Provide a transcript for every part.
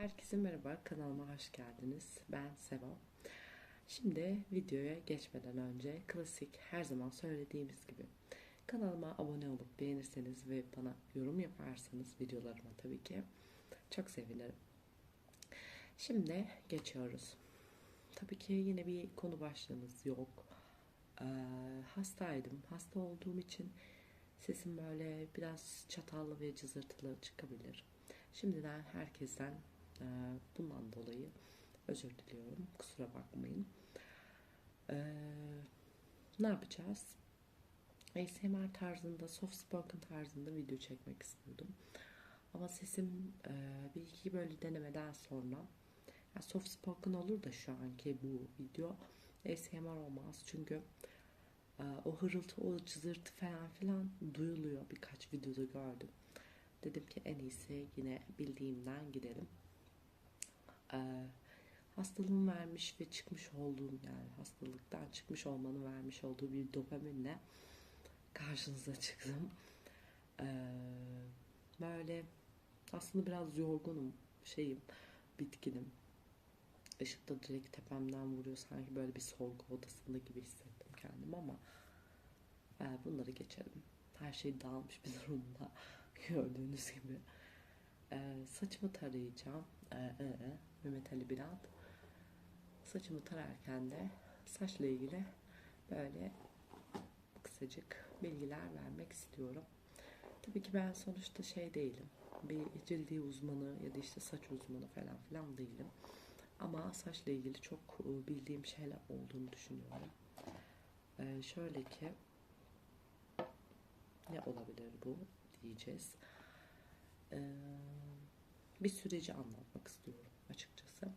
Herkese merhaba, kanalıma hoş geldiniz. Ben Seva. Şimdi videoya geçmeden önce klasik her zaman söylediğimiz gibi kanalıma abone olup beğenirseniz ve bana yorum yaparsanız videolarıma tabii ki çok sevinirim. Şimdi geçiyoruz. Tabii ki yine bir konu başlığımız yok. Ee, hastaydım. Hasta olduğum için sesim böyle biraz çatallı ve cızırtılı çıkabilir. Şimdiden herkesten e, bundan dolayı özür diliyorum. Kusura bakmayın. Ee, ne yapacağız? ASMR tarzında, soft spoken tarzında video çekmek istiyordum. Ama sesim e, bir iki böyle denemeden sonra yani soft spoken olur da şu anki bu video ASMR olmaz. Çünkü e, o hırıltı, o cızırtı falan filan duyuluyor. Birkaç videoda gördüm. Dedim ki en iyisi yine bildiğimden gidelim. Ee, hastalığın vermiş ve çıkmış olduğum yani hastalıktan çıkmış olmanın vermiş olduğu bir dopaminle karşınıza çıktım. Ee, böyle aslında biraz yorgunum, şeyim, bitkinim. Işık da direkt tepemden vuruyor sanki böyle bir sorgu odasında gibi hissettim kendimi ama e, bunları geçelim. Her şey dağılmış bir durumda gördüğünüz gibi. Ee, saçımı tarayacağım. Ee, e, Mehmet Ali Birant. Saçımı tararken de saçla ilgili böyle kısacık bilgiler vermek istiyorum. Tabii ki ben sonuçta şey değilim. Bir cildi uzmanı ya da işte saç uzmanı falan filan değilim. Ama saçla ilgili çok e, bildiğim şeyler olduğunu düşünüyorum. Ee, şöyle ki ne olabilir bu diyeceğiz. Ee, bir süreci anlatmak istiyorum açıkçası.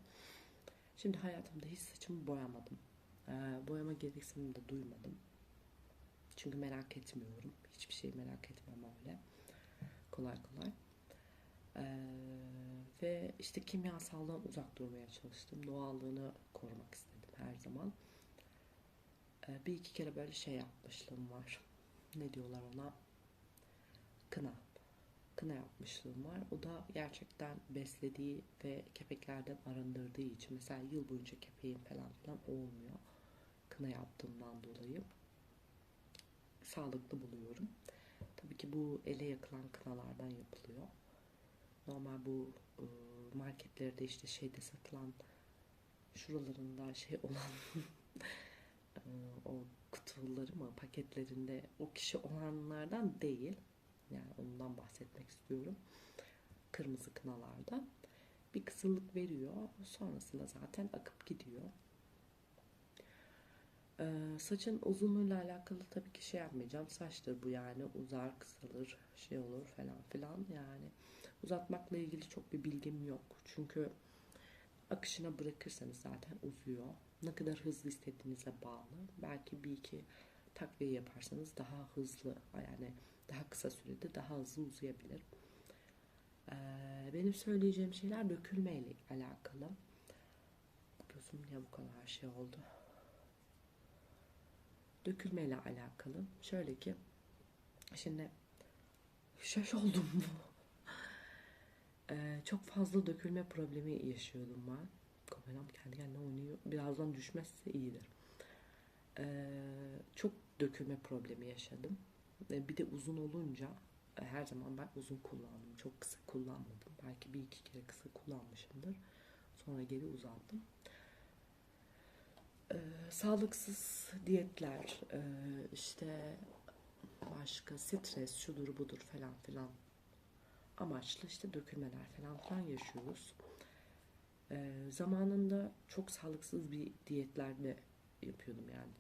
Şimdi hayatımda hiç saçımı boyamadım. Ee, boyama gereksinimi de duymadım. Çünkü merak etmiyorum. Hiçbir şey merak etmem öyle. Kolay kolay. Ee, ve işte kimyasaldan uzak durmaya çalıştım. Doğallığını korumak istedim her zaman. Bir iki kere böyle şey yapmışlığım var. Ne diyorlar ona? Kına kına yapmışlığım var. O da gerçekten beslediği ve kepeklerden arındırdığı için mesela yıl boyunca kepeğim falan filan olmuyor. Kına yaptığımdan dolayı sağlıklı buluyorum. Tabii ki bu ele yakılan kınalardan yapılıyor. Normal bu ıı, marketlerde işte şeyde satılan şuralarında şey olan o kutuları mı paketlerinde o kişi olanlardan değil yani ondan bahsetmek istiyorum. Kırmızı kınalarda. Bir kısırlık veriyor. Sonrasında zaten akıp gidiyor. Ee, saçın uzunluğuyla alakalı tabii ki şey yapmayacağım. Saçtır bu yani. Uzar, kısalır, şey olur falan filan. Yani uzatmakla ilgili çok bir bilgim yok. Çünkü akışına bırakırsanız zaten uzuyor. Ne kadar hızlı istediğinize bağlı. Belki bir iki takviye yaparsanız daha hızlı yani daha kısa sürede daha hızlı uzayabilir. Ee, benim söyleyeceğim şeyler dökülme ile alakalı. Gözüm niye bu kadar şey oldu? Dökülme ile alakalı. Şöyle ki şimdi şaş oldum mu? ee, çok fazla dökülme problemi yaşıyordum ben. Kameram kendi kendine oynuyor. Birazdan düşmezse iyidir. Ee, çok dökülme problemi yaşadım. Bir de uzun olunca e, her zaman ben uzun kullandım. Çok kısa kullanmadım. Belki bir iki kere kısa kullanmışımdır. Sonra geri uzattım. Ee, sağlıksız diyetler, e, işte başka stres, şudur budur falan filan amaçlı işte dökülmeler falan filan yaşıyoruz. Ee, zamanında çok sağlıksız bir diyetlerle yapıyordum yani.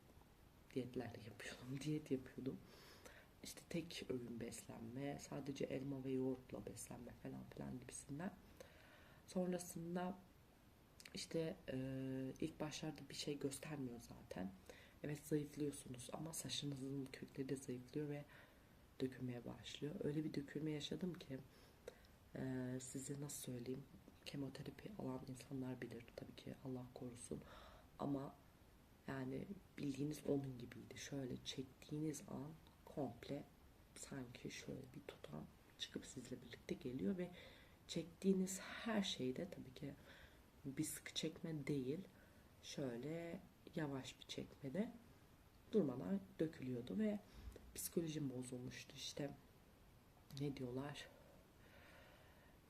Diyetlerle yapıyordum, diyet yapıyordum işte tek öğün beslenme, sadece elma ve yoğurtla beslenme falan filan gibisinden. Sonrasında işte e, ilk başlarda bir şey göstermiyor zaten. Evet zayıflıyorsunuz ama saçınızın kökleri de zayıflıyor ve dökülmeye başlıyor. Öyle bir dökülme yaşadım ki e, size nasıl söyleyeyim kemoterapi alan insanlar bilir tabii ki Allah korusun ama yani bildiğiniz onun gibiydi. Şöyle çektiğiniz an komple sanki şöyle bir tutam çıkıp sizle birlikte geliyor ve çektiğiniz her şeyde tabii ki bir sıkı çekme değil. Şöyle yavaş bir çekmede durmadan dökülüyordu ve psikolojim bozulmuştu işte. Ne diyorlar?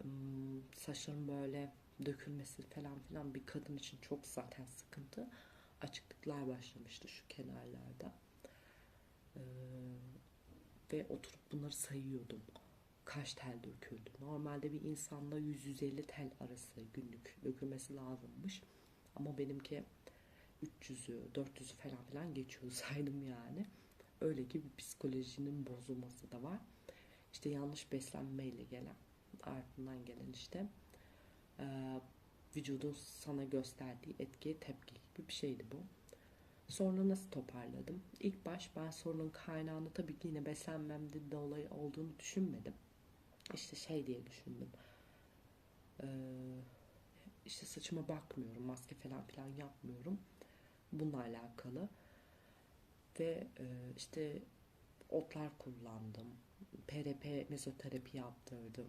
Hmm, saçların böyle dökülmesi falan filan bir kadın için çok zaten sıkıntı. Açıklıklar başlamıştı şu kenarlarda ve oturup bunları sayıyordum. Kaç tel döküldü normalde bir insanda 100-150 tel arası günlük dökülmesi lazımmış. Ama benimki 300'ü 400'ü falan filan geçiyor saydım yani. Öyle ki bir psikolojinin bozulması da var. İşte yanlış beslenmeyle gelen ardından gelen işte vücudun sana gösterdiği etkiye tepki gibi bir şeydi bu. Sonra nasıl toparladım? İlk baş ben sorunun kaynağını tabii ki yine beslenmemde dolayı olduğunu düşünmedim. İşte şey diye düşündüm. Ee, işte saçıma bakmıyorum, maske falan filan yapmıyorum. Bununla alakalı. Ve e, işte otlar kullandım. PRP mezoterapi yaptırdım.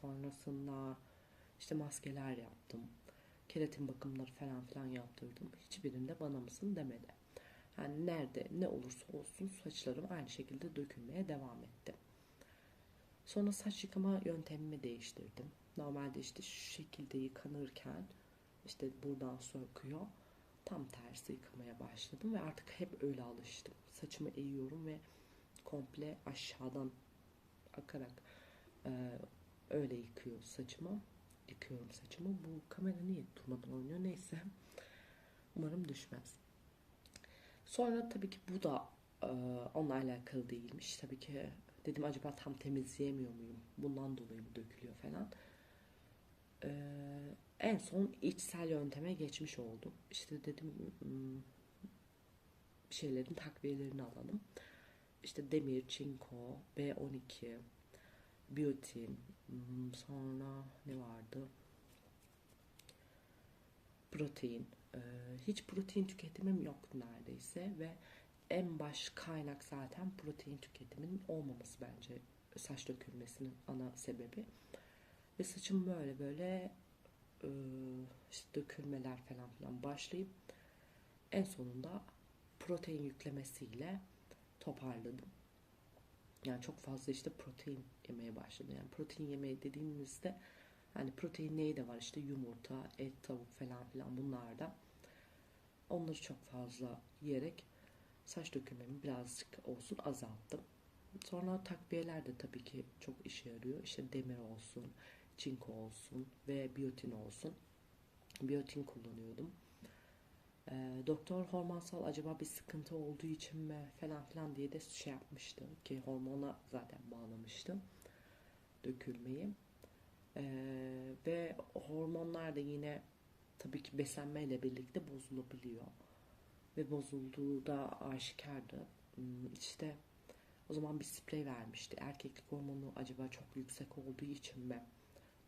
Sonrasında işte maskeler yaptım. Keratin bakımları falan filan yaptırdım. Hiçbirinde bana mısın demedi. Yani nerede ne olursa olsun saçlarım aynı şekilde dökülmeye devam etti. Sonra saç yıkama yöntemimi değiştirdim. Normalde işte şu şekilde yıkanırken işte buradan söküyor. Tam tersi yıkamaya başladım ve artık hep öyle alıştım. Saçımı eğiyorum ve komple aşağıdan akarak e, öyle yıkıyor saçımı. Yıkıyorum saçımı. Bu kamera niye durmadan oynuyor? Neyse. Umarım düşmez. Sonra tabii ki bu da e, onunla alakalı değilmiş. Tabii ki dedim acaba tam temizleyemiyor muyum? Bundan dolayı mı dökülüyor falan. E, en son içsel yönteme geçmiş oldum. İşte dedim hmm, bir şeylerin takviyelerini alalım. İşte demir, çinko, B12, biyotin, hmm, sonra ne vardı? Protein. Ee, hiç protein tüketimim yok neredeyse ve en baş kaynak zaten protein tüketiminin olmaması bence saç dökülmesinin ana sebebi. Ve saçım böyle böyle e, işte dökülmeler falan filan başlayıp en sonunda protein yüklemesiyle toparladım. Yani çok fazla işte protein yemeye başladım. Yani protein yemeği dediğimizde hani protein neyi de var işte yumurta, et, tavuk falan filan bunlarda. Onları çok fazla yiyerek saç dökülmemi birazcık olsun azalttım. Sonra takviyeler de tabii ki çok işe yarıyor. İşte demir olsun, çinko olsun ve biyotin olsun. Biyotin kullanıyordum. E, doktor hormonsal acaba bir sıkıntı olduğu için mi falan filan diye de şey yapmıştı ki hormona zaten bağlamıştım dökülmeyi. E, ve hormonlar da yine tabii ki beslenmeyle birlikte bozulabiliyor. Ve bozulduğu da aşikardı. Hmm, işte o zaman bir sprey vermişti. Erkeklik hormonu acaba çok yüksek olduğu için mi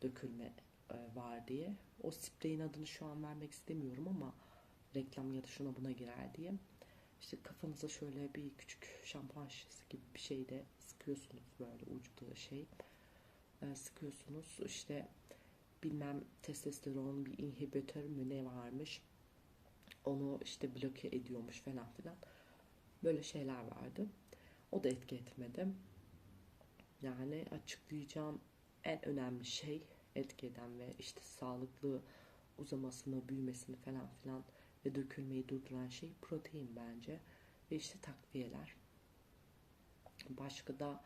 dökülme e, var diye. O spreyin adını şu an vermek istemiyorum ama reklam ya da şuna buna girer diye. İşte kafanıza şöyle bir küçük şampuan şişesi gibi bir şey de sıkıyorsunuz böyle uçta şey. E, sıkıyorsunuz işte bilmem testosteron bir inhibitör mü ne varmış. Onu işte bloke ediyormuş falan filan. Böyle şeyler vardı. O da etki etmedi. Yani açıklayacağım en önemli şey etki eden ve işte sağlıklı uzamasını, büyümesini falan filan ve dökülmeyi durduran şey protein bence. Ve işte takviyeler. Başka da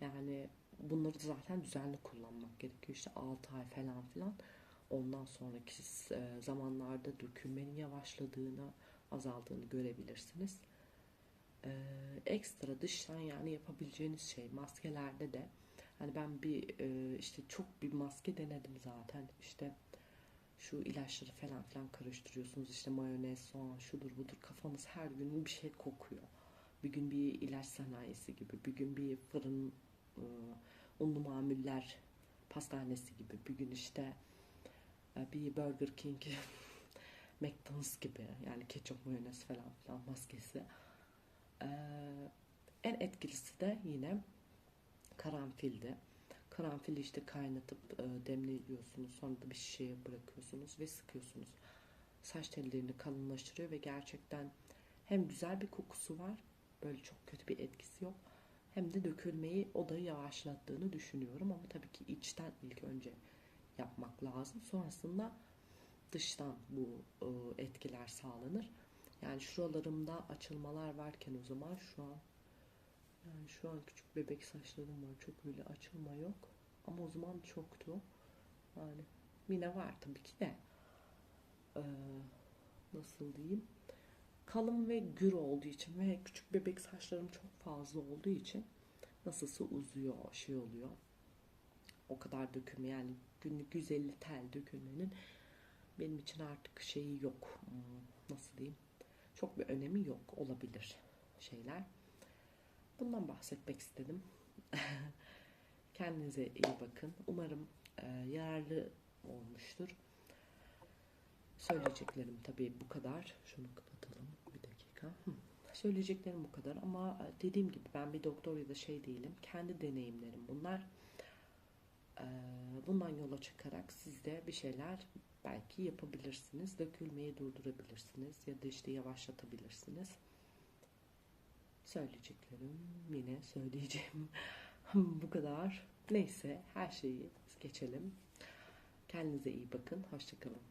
yani bunları zaten düzenli kullanmak gerekiyor. İşte 6 ay falan filan. Ondan sonraki e, zamanlarda dökülmenin yavaşladığını, azaldığını görebilirsiniz. Ee, ekstra dıştan yani yapabileceğiniz şey maskelerde de hani ben bir e, işte çok bir maske denedim zaten işte şu ilaçları falan filan karıştırıyorsunuz. işte mayonez, soğan, şudur budur. Kafanız her gün bir şey kokuyor. Bir gün bir ilaç sanayisi gibi, bir gün bir fırın e, unlu mamuller pastanesi gibi, bir gün işte e, bir Burger King, McDonald's gibi yani ketçap, mayonez falan filan maskesi. E, en etkilisi de yine karanfildi. Karanfili işte kaynatıp e, demliyorsunuz. Sonra da bir şişeye bırakıyorsunuz ve sıkıyorsunuz. Saç tellerini kalınlaştırıyor ve gerçekten hem güzel bir kokusu var. Böyle çok kötü bir etkisi yok. Hem de dökülmeyi o da yavaşlattığını düşünüyorum. Ama tabii ki içten ilk önce yapmak lazım. Sonrasında dıştan bu e, etkiler sağlanır. Yani şuralarımda açılmalar varken o zaman şu an yani şu an küçük bebek saçlarım var. Çok öyle açılma yok. Ama o zaman çoktu. Yani yine var tabii ki de. Ee, nasıl diyeyim? Kalın ve gür olduğu için ve küçük bebek saçlarım çok fazla olduğu için nasılsa uzuyor, şey oluyor. O kadar dökülme yani günlük 150 tel dökülmenin benim için artık şeyi yok. Hmm, Nasıl diyeyim? Çok bir önemi yok. Olabilir şeyler. Bundan bahsetmek istedim. Kendinize iyi bakın. Umarım e, yararlı olmuştur. Söyleyeceklerim tabii bu kadar. Şunu kapatalım bir dakika. Söyleyeceklerim bu kadar ama e, dediğim gibi ben bir doktor ya da şey değilim. Kendi deneyimlerim bunlar. E, bundan yola çıkarak siz de bir şeyler belki yapabilirsiniz. Dökülmeyi durdurabilirsiniz ya da işte yavaşlatabilirsiniz. Söyleyeceklerim yine söyleyeceğim bu kadar. Neyse her şeyi geçelim. Kendinize iyi bakın. Hoşçakalın.